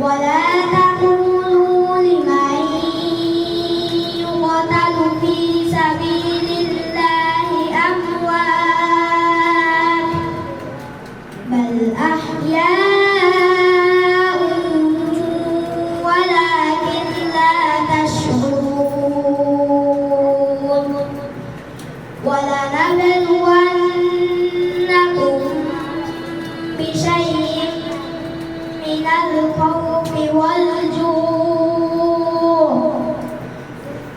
Voilà.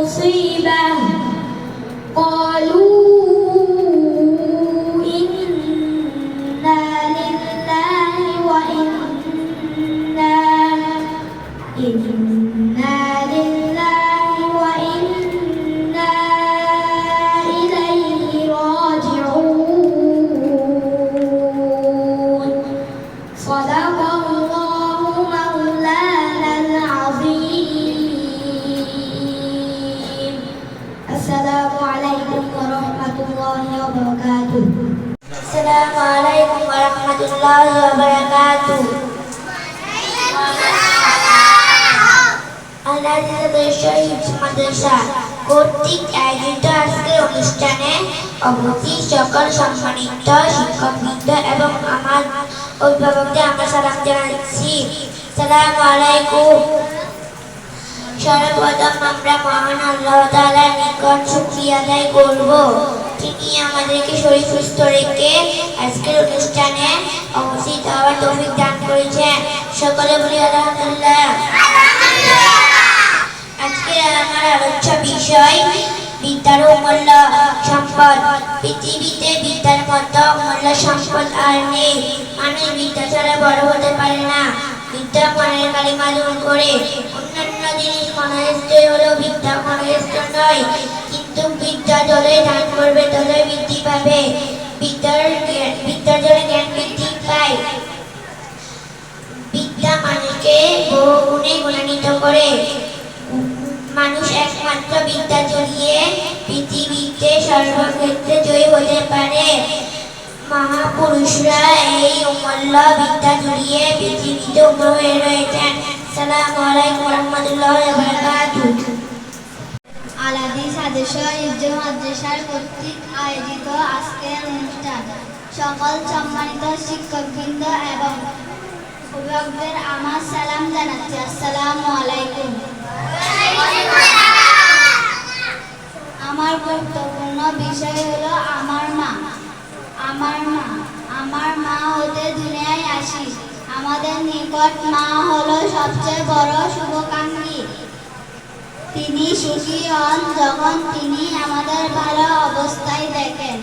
مصيبة قالوا إنا لله وإنا إنا মাদ্রাসা কর্তৃক আয়োজিত আজকের অনুষ্ঠানে অবধি সকল সম্মানিত শিক্ষকবৃন্দ এবং আমার অভিভাবকদের আমরা সালাম জানাচ্ছি। সালাম আলাইকুম। সর্বপ্রথম আমরা মহান আল্লাহ তাআলার নিকট শুকরিয়া আদায় করব। তিনি আমাদেরকে শরীর সুস্থ রেখে আজকের অনুষ্ঠানে উপস্থিত হওয়ার তৌফিক দান করেছেন। সকলে বলি আলহামদুলিল্লাহ। বিদ্যার অমূল্য সম্পদ। পৃথিবীতে বিদ্যার মতো অমূল্য সম্পদ আর নেই। মানুষ বিদ্যা ছাড়া বড় হতে পারে না। বিদ্যা মনের কালিমা দূর করে। অন্যান্য জিনিস মনস্থ হলেও বিদ্যা মনস্থ নয়। কিন্তু বিদ্যা জলে দান করবে তলে বৃদ্ধি পাবে। বিদ্যার বিদ্যার জলে জ্ঞান বৃদ্ধি পায়। বিদ্যা মানুষকে বহু গুণে গুণান্বিত করে। মানুষ একমাত্র বিদ্যা জড়িয়ে পৃথিবীতে সর্বক্ষেত্রে জয়ী হতে পারে। মহাপুরুষরা এই অমূল্য বিদ্যা জড়িয়ে পৃথিবীতে উগ্র হয়ে রয়েছেন। সালাম আলাইকুম রহমতুল্লাহ আলাদি সাদেশ ইজ্জ মাদ্রাসার কর্তৃক আয়োজিত আজকের অনুষ্ঠান। সকল সম্মানিত শিক্ষকবৃন্দ এবং অভিভাবকদের আমার সালাম জানাচ্ছি। আসসালামু আলাইকুম। আমার গুরুত্বপূর্ণ বিষয় হলো আমার মা আমার মা আমার মা হতে দুনিয়ায় আসি আমাদের নিকট মা হলো সবচেয়ে বড় শুভকাঙ্ক্ষী। তিনি সুখী হন যখন তিনি আমাদের ভালো অবস্থায় দেখেন।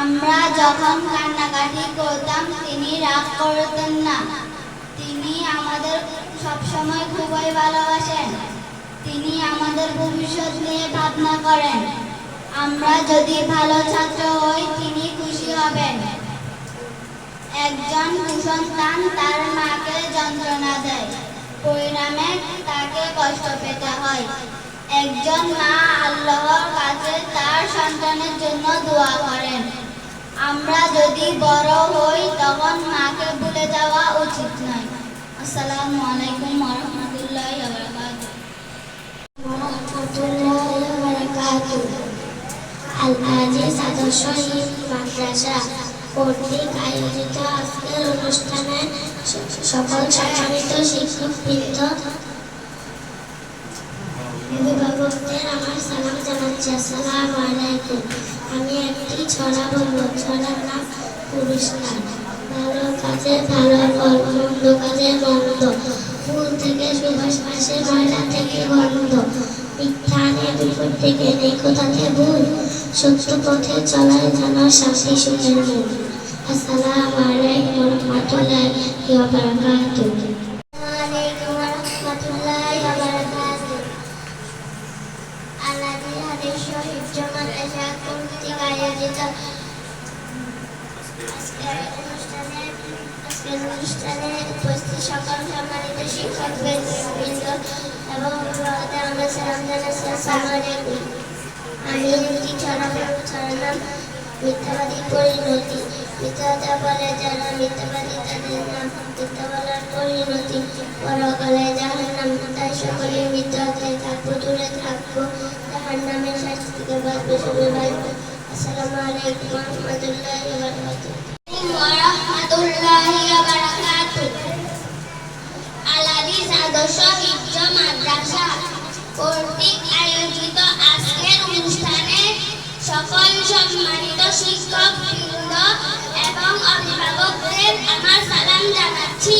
আমরা যখন কান্নাকাটি করতাম, তিনি রাগ করতেন না। তিনি আমাদের সবসময় খুবই ভালোবাসেন। তিনি আমাদের ভবিষ্যৎ নিয়ে ভাবনা করেন। আমরা যদি ভালো ছাত্র হই, তিনি খুশি হবেন। একজন কুসন্তান তার মাকে যন্ত্রণা দেয়। পরিণামে তাকে কষ্ট পেতে হয়। একজন মা আল্লাহর কাছে তার সন্তানের জন্য দোয়া করেন। আমরা যদি বড় হই, তখন মাকে ভুলে যাওয়া উচিত নয়। আসসালামু আলাইকুম শিক্ষকবৃন্দ, অভিভাবকদের আমার সালাম জানাচ্ছি। আসসালামু আলাইকুম। আমি একটি ছড়া বলব। ছড়ার নাম পুরস্কার। ভালো কাজে ভালো কাজে মন্দ। ফুল থেকে সুবাস পাশে ময়লা থেকে গন্ধ মিথ্যা আনে বিপদ থেকে নেই ভুল? সত্য পথে চলায় যেন শান্তি সুখের মূল। আসসালামু আলাইকুম রহমতুল্লাহি ওয়া বারাকাতুহু আলাইকুম অনুষ্ঠানে উপস্থিত সকল সম্মানিত শিক্ষক বৃন্দ এবং আমরা সালাম জানাচ্ছি আমি একটি ছড়া বলব ছড়ার নাম মিথ্যাবাদী পরিণতি। মিথ্যাটা বলে যারা মিথ্যাবাদী তাদের নাম, মিথ্যা বলার পরিণতি। পরকালে যাহার নাম তাই সকলে মিথ্যাতে থাকব, দূরে থাকব। তাহার নামের শাস্তি থেকে বাঁচবে সবে বাঁচবে। আসসালামু আলাইকুম রহমতুল্লাহ আলাদিস মাদ্রাসা কর্তৃক আয়োজিত আজকের অনুষ্ঠানে সকল সম্মানিত শিক্ষক বৃন্দ এবং অভিভাবকদের আমার সালাম জানাচ্ছি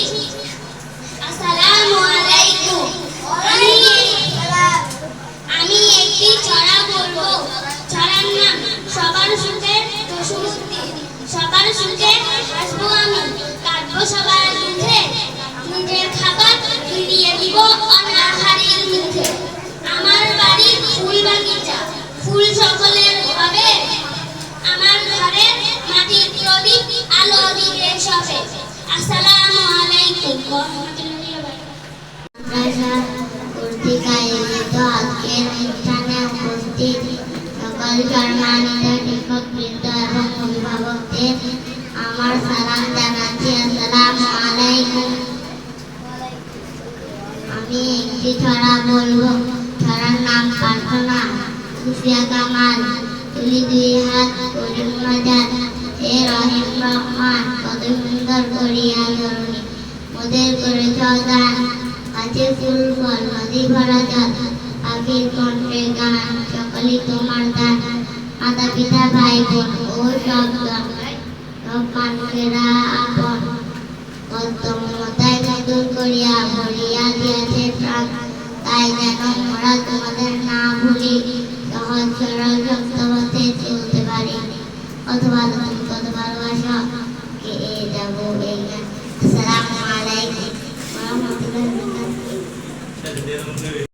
মাদ্রাসা কর্তৃক আয়োজিত আজকের অনুষ্ঠানে উপস্থিত সকল সম্মানিত শিক্ষক এবং অভিভাবকদের আমার সালাম জানাচ্ছি আসসালামু আলাইকুম আমি একটি ছড়া বলব ছড়ার নাম প্রার্থনা সুফিয়া কামাল তুলি দুই হাত করিম নজার হে রহিম রহমান, কত সুন্দর করিয়া ধরণী মোদের করে দান আছে ফুল ফল নদী ভরা জল, পাখির কণ্ঠে গান, সকলই তোমার দান। মাতা পিতা, ভাই বোন, ও সব মানুষেরা আপন। কত মমতায় নতুন করিয়া, ভরিয়া দিয়াছে প্রাণ তাই যেন মোরা তোমাদের না ভুলি, সহজ সরল শক্ত পথে চলতে পারি। কত 何?